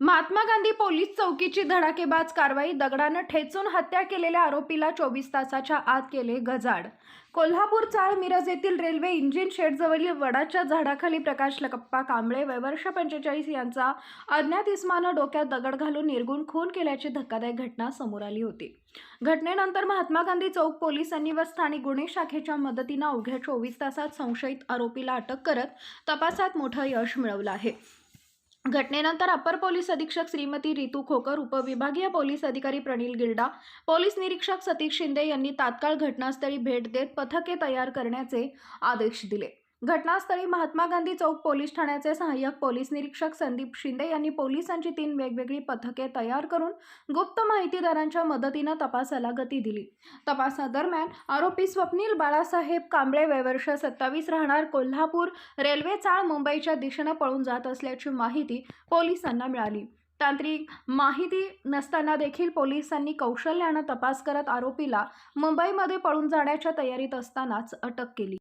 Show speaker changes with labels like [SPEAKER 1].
[SPEAKER 1] Mahatma Gandhi police चौकीची धडाकेबाज कारवाई दगडानं ठेचून हत्या केलेल्या आरोपीला चोवीस तासाच्या आत केले गजाड. कोल्हापूर चाळ मिरज येथील रेल्वे इंजिन शेडजवळील वडाच्या झाडाखाली प्रकाश लकप्पा कांबळे वय वर्ष पंचेचाळीस यांचा अज्ञात इस्मानं डोक्यात दगड घालून निर्गुण खून केल्याची धक्कादायक घटना समोर आली होती. घटनेनंतर महात्मा गांधी चौक पोलिसांनी व स्थानिक गुन्हे शाखेच्या मदतीनं अवघ्या चोवीस तासात संशयित आरोपीला अटक करत तपासात मोठं यश मिळवलं आहे. घटनेनंतर अप्पर पोलीस अधीक्षक श्रीमती रितू खोकर उपविभागीय पोलीस अधिकारी प्रणील गिल्डा पोलीस निरीक्षक सतीश शिंदे यांनी तात्काळ घटनास्थळी भेट देत पथके तयार करण्याचे आदेश दिले. घटनास्थळी महात्मा गांधी चौक पोलीस ठाण्याचे सहाय्यक पोलीस निरीक्षक संदीप शिंदे यांनी पोलिसांची तीन वेगवेगळी पथके तयार करून गुप्त माहितीदारांच्या मदतीनं तपासाला गती दिली. तपासादरम्यान आरोपी स्वप्नील बाळासाहेब कांबळे वयवर्ष सत्तावीस राहणार कोल्हापूर रेल्वे चाळ मुंबईच्या दिशेनं पळून जात असल्याची माहिती पोलिसांना मिळाली. तांत्रिक माहिती नसताना देखील पोलिसांनी कौशल्यानं तपास करत आरोपीला मुंबईमध्ये पळून जाण्याच्या तयारीत असतानाच अटक केली.